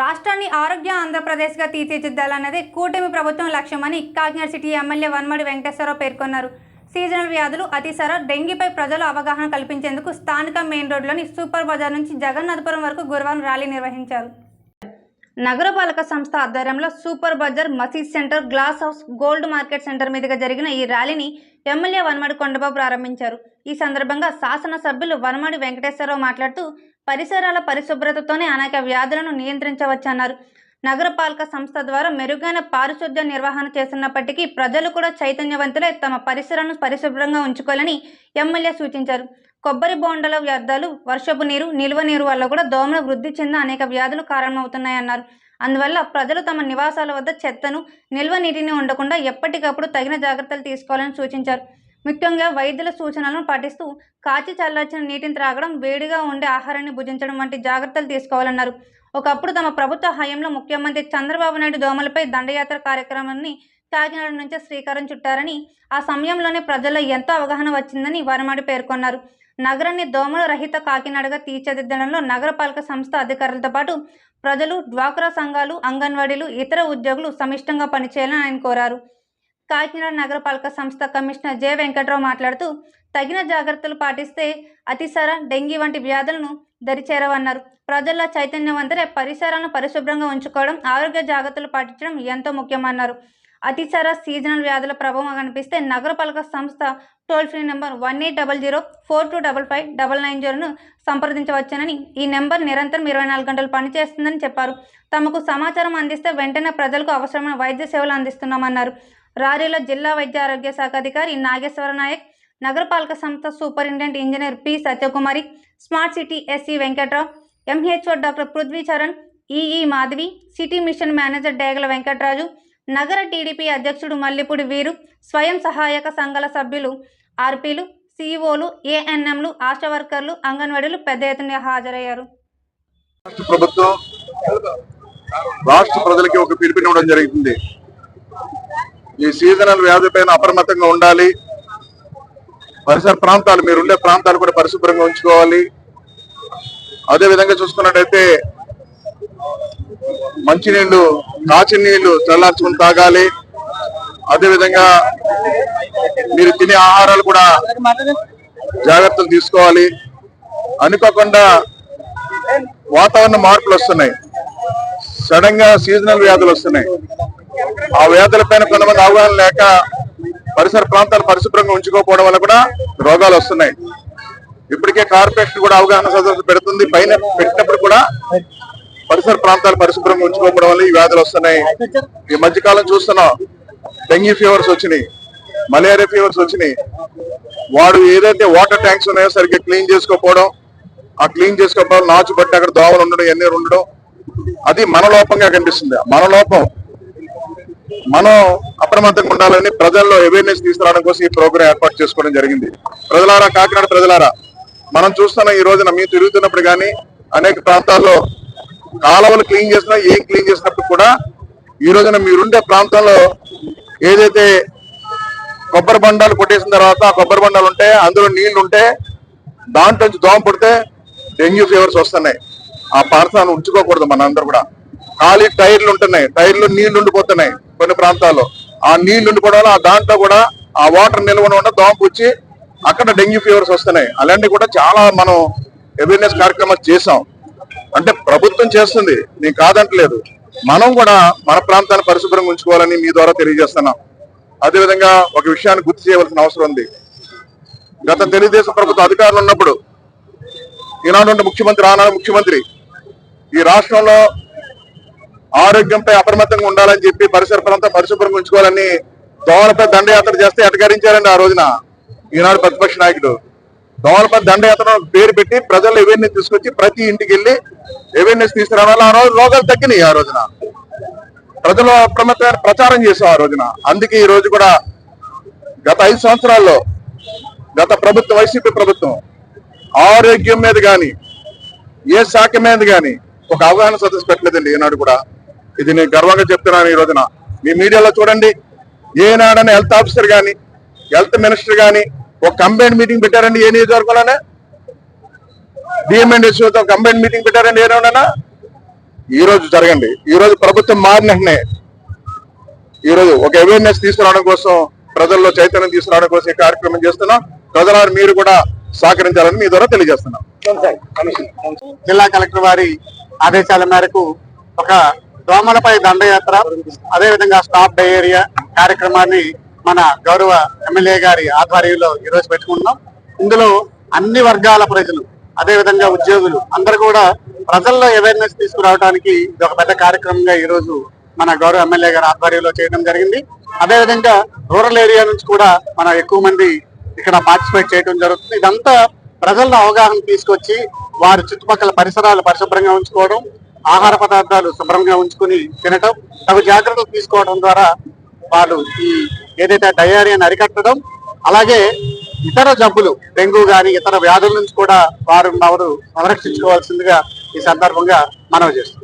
రాష్ట్రాన్ని ఆరోగ్య ఆంధ్రప్రదేశ్గా తీర్చిదిద్దాలన్నదే కూటమి ప్రభుత్వం లక్ష్యమని కాకినాడ సిటీ ఎమ్మెల్యే వన్మడి వెంకటేశ్వరరావు పేర్కొన్నారు. సీజనల్ వ్యాధులు అతిసార డెంగీపై ప్రజలు అవగాహన కల్పించేందుకు స్థానిక మెయిన్ రోడ్లోని సూపర్ బజార్ నుంచి జగన్నాథపురం వరకు గురువారం ర్యాలీ నిర్వహించారు. నగరపాలక సంస్థ ఆధ్వర్యంలో సూపర్ బజార్ మసీద్ centre glass house gold market centre మీదుగా జరిగిన ఈ ర్యాలీని ఎమ్మెల్యే వనమడి కొండబాబు ప్రారంభించారు. ఈ సందర్భంగా శాసనసభ్యులు వనమడి వెంకటేశ్వరరావు మాట్లాడుతూ పరిసరాల పరిశుభ్రతతోనే అనేక వ్యాధులను నియంత్రించవచ్చన్నారు. నగరపాలక సంస్థ ద్వారా మెరుగైన పారిశుద్ధ్య నిర్వహణ చేస్తున్నప్పటికీ ప్రజలు కూడా చైతన్యవంతులై తమ పరిసరాలను పరిశుభ్రంగా ఉంచుకోవాలని ఎమ్మెల్యే సూచించారు. కొబ్బరి బోండల వ్యర్థాలు వర్షపు నీరు నిల్వ నీరు వల్ల కూడా దోమలు వృద్ధి చెందిన అనేక వ్యాధులు కారణమవుతున్నాయన్నారు. అందువల్ల ప్రజలు తమ నివాసాల వద్ద చెత్తను నిల్వ నీటిని ఉండకుండా ఎప్పటికప్పుడు తగిన జాగ్రత్తలు తీసుకోవాలని సూచించారు. ముఖ్యంగా వైద్యుల సూచనలను పాటిస్తూ కాచి చల్లార్చిన నీటిని త్రాగడం వేడిగా ఉండే ఆహారాన్ని భుజించడం వంటి జాగ్రత్తలు తీసుకోవాలన్నారు. ఒకప్పుడు తమ ప్రభుత్వ హయాంలో ముఖ్యమంత్రి చంద్రబాబు నాయుడు దోమలపై దండయాత్ర కార్యక్రమాన్ని కాకినాడ నుంచే శ్రీకారం చుట్టారని ఆ సమయంలోనే ప్రజల్లో ఎంతో అవగాహన వచ్చిందని వరమాడి పేర్కొన్నారు. నగరాన్ని దోమల రహిత కాకినాడగా తీర్చిదిద్దడంలో నగరపాలక సంస్థ అధికారులతో పాటు ప్రజలు డ్వాక్రా సంఘాలు అంగన్వాడీలు ఇతర ఉద్యోగులు సమిష్టంగా పనిచేయాలని ఆయన కోరారు. కాకినాడ నగరపాలక సంస్థ కమిషనర్ జె వెంకట్రావు మాట్లాడుతూ తగిన జాగ్రత్తలు పాటిస్తే అతిసార డెంగీ వంటి వ్యాధులను దరిచేరవన్నారు. ప్రజల్లో చైతన్యవంతరే పరిసరాలను పరిశుభ్రంగా ఉంచుకోవడం ఆరోగ్య జాగ్రత్తలు పాటించడం ఎంతో ముఖ్యమన్నారు. అతిసార సీజనల్ వ్యాధుల ప్రభావం కనిపిస్తే నగరపాలక సంస్థ toll free number one eight double zero four two double five double nine జీరోను సంప్రదించవచ్చునని ఈ నెంబర్ నిరంతరం ఇరవై నాలుగు గంటలు పనిచేస్తుందని చెప్పారు. తమకు సమాచారం అందిస్తే వెంటనే ప్రజలకు అవసరమైన వైద్య సేవలు అందిస్తున్నామన్నారు. రారీలో జిల్లా వైద్య ఆరోగ్య శాఖ అధికారి నాగేశ్వర నాయక్ నగరపాలక సంస్థ superintendent engineer P Satyakumari smart city SC Venkatrao MHO doctor Prithvi Charan EE Madhavi city mission manager Degala Venkatraju నగర టీడీపీ అధ్యక్షుడు మల్లిపూడి వీరు స్వయం సహాయక సంఘాల సభ్యులు ఆర్పీలు సిఇఓలు ఏఎన్ఎంలు ఆశా వర్కర్లు అంగన్వాడీలు పెద్ద ఎత్తున హాజరయ్యారు. రాష్ట్ర ప్రభుత్వం రాష్ట్ర ప్రజలకి ఒక పిలుపునివ్వడం జరుగుతుంది ఈ సీజనల్ వ్యాధి పైన అప్రమత్తంగా ఉండాలి. పరిసర ప్రాంతాలు మీరుండే ప్రాంతాలు కూడా పరిశుభ్రంగా ఉంచుకోవాలి. అదే విధంగా చూసుకున్నట్టయితే మంచినీళ్ళు కాచి నీళ్ళు చల్లార్చుకుని తాగాలి. అదేవిధంగా మీరు తినే ఆహారాలు కూడా జాగ్రత్తలు తీసుకోవాలి. అనుకోకుండా వాతావరణ మార్పులు వస్తున్నాయి. సడన్గా సీజనల్ వ్యాధులు వస్తున్నాయి. ఆ వ్యాధుల పైన కొంతమంది అవగాహన లేక పరిసర ప్రాంతాలు పరిశుభ్రంగా ఉంచుకోకపోవడం వల్ల కూడా రోగాలు వస్తున్నాయి. ఇప్పటికే కార్పొరేషన్ కూడా అవగాహన సదస్సు పెడుతుంది. పైన పెట్టినప్పుడు కూడా పరిసర ప్రాంతాలు పరిశుభ్రంగా ఉంచుకోకపోవడం వల్ల ఈ వ్యాధులు వస్తున్నాయి. ఈ మధ్యకాలం చూస్తున్నాం డెంగ్యూ ఫీవర్స్ వచ్చినాయి మలేరియా ఫీవర్స్ వచ్చినాయి. వాడు ఏదైతే వాటర్ ట్యాంక్స్ ఉన్నాయో సరిగ్గా క్లీన్ చేసుకోకపోవడం ఆ క్లీన్ చేసుకోకపోవడం నాచు బట్టి అక్కడ దోమలు ఉండడం ఇవన్నీ ఉండడం అది మన లోపంగా కనిపిస్తుంది. మన లోపం మనం అప్రమత్తంగా ఉండాలని ప్రజల్లో అవేర్నెస్ తీసుకురావడం కోసం ఈ ప్రోగ్రాం ఏర్పాటు చేసుకోవడం జరిగింది. ప్రజలారా కాకినాడ ప్రజలారా మనం చూస్తున్న ఈ రోజున మీరు తిరుగుతున్నప్పుడు కానీ అనేక ప్రాంతాల్లో కాలువలు క్లీన్ చేసినా ఏం క్లీన్ చేసినప్పుడు కూడా ఈ రోజున మీరుండే ప్రాంతంలో ఏదైతే కొబ్బరి బండాలు కొట్టేసిన తర్వాత ఆ కొబ్బరి బండాలు ఉంటే అందులో నీళ్ళు ఉంటే దాంట్లో నుంచి దోమ పుడితే డెంగ్యూ ఫీవర్స్ వస్తున్నాయి. ఆ పార్థాన్ని ఉంచుకోకూడదు మనందరూ కూడా. ఖాళీ టైర్లు ఉంటున్నాయి. టైర్లు నీళ్ళు ఉండిపోతున్నాయి కొన్ని ప్రాంతాల్లో. ఆ నీళ్ళు ఉండిపోవడం వల్ల ఆ దాంట్లో కూడా ఆ వాటర్ నిల్వ ఉన్న దోమ అక్కడ డెంగ్యూ ఫీవర్స్ వస్తున్నాయి. అలాంటివి కూడా చాలా మనం అవేర్నెస్ కార్యక్రమాలు చేసాం అంటే ప్రభుత్వం చేస్తుంది. నేను కాదంటలేదు. మనం కూడా మన ప్రాంతాన్ని పరిశుభ్రంగా ఉంచుకోవాలని మీ ద్వారా తెలియజేస్తున్నాం. అదేవిధంగా ఒక విషయాన్ని గుర్తు చేయవలసిన అవసరం ఉంది. గత తెలుగుదేశం ప్రభుత్వ అధికారులు ఉన్నప్పుడు ఈనాడు ముఖ్యమంత్రి ఆనాడు ముఖ్యమంత్రి ఈ రాష్ట్రంలో ఆరోగ్యంపై అప్రమత్తంగా ఉండాలని చెప్పి పరిసర ప్రాంతం పరిశుభ్రంగా ఉంచుకోవాలని దోమలపై దండయాత్ర చేస్తే అటకరించారండి ఆ రోజున ఈనాడు ప్రతిపక్ష నాయకుడు. దోమలపై దండయాత్ర పేరు పెట్టి ప్రజలు అవేర్నెస్ తీసుకొచ్చి ప్రతి ఇంటికి వెళ్ళి అవేర్నెస్ తీసుకురావాలి ఆ రోజు రోగాలు తగ్గినాయి ఆ రోజున. ప్రజలు అప్రమత్తమైన ప్రచారం చేసాం ఆ రోజున. అందుకే ఈ రోజు కూడా గత ఐదు సంవత్సరాల్లో గత ప్రభుత్వం వైసీపీ ప్రభుత్వం ఆరోగ్యం మీద కానీ ఏ శాఖ మీద కానీ ఒక అవగాహన సదస్సు పెట్టలేదండి ఈనాడు కూడా. ఇది నేను గర్వంగా చెప్తున్నాను ఈ రోజున. మీ మీడియాలో చూడండి ఏనాడని హెల్త్ ఆఫీసర్ కానీ హెల్త్ మినిస్టర్ కానీ ఒక కంబైన్ మీటింగ్ పెట్టారండి ఏ నియోజకవర్గంలోనే? డిఎంఎన్ఎస్ఓతో కంబైన్ మీటింగ్ పెట్టారండి ఏనాడనా? ఈ రోజు జరగండి. ఈ రోజు ప్రభుత్వం మారినట్నే ఈ రోజు ఒక అవేర్నెస్ తీసుకురావడం కోసం ప్రజల్లో చైతన్యం తీసుకురావడం కోసం ఈ కార్యక్రమం చేస్తున్నాం. ప్రజలను మీరు కూడా సహకరించాలని మీ ద్వారా తెలియజేస్తున్నాం. జిల్లా కలెక్టర్ వారి ఆదేశాల మేరకు ఒక దోమలపై దండయాత్ర అదే విధంగా స్టాప్ ఏరియా కార్యక్రమాన్ని మన గౌరవ ఎమ్మెల్యే గారి ఆధ్వర్యంలో ఈరోజు పెట్టుకున్నాం పెట్టుకుంటున్నాం. ఇందులో అన్ని వర్గాల ప్రజలు అదే విధంగా ఉద్యోగులు అందరూ కూడా ప్రజల్లో అవేర్నెస్ తీసుకురావడానికి ఇది ఒక పెద్ద కార్యక్రమంగా ఈ రోజు మన గౌరవ ఎమ్మెల్యే గారి ఆధ్వర్యంలో చేయడం జరిగింది. అదే విధంగా రూరల్ ఏరియా నుంచి కూడా మన ఎక్కువ మంది ఇక్కడ పార్టిసిపేట్ చేయడం జరుగుతుంది. ఇదంతా ప్రజల్లో అవగాహన తీసుకొచ్చి వారి చుట్టుపక్కల పరిసరాలు పరిశుభ్రంగా ఉంచుకోవడం ఆహార పదార్థాలు శుభ్రంగా ఉంచుకుని తినటం తగు జాగ్రత్తలు తీసుకోవడం ద్వారా వాళ్ళు ఈ ఏదైతే డయేరియాని అరికట్టడం అలాగే ఇతర జబ్బులు డెంగ్యూ కానీ ఇతర వ్యాధుల నుంచి కూడా వారు వారు సంరక్షించుకోవాల్సిందిగా ఈ సందర్భంగా మనవి చేస్తున్నాం.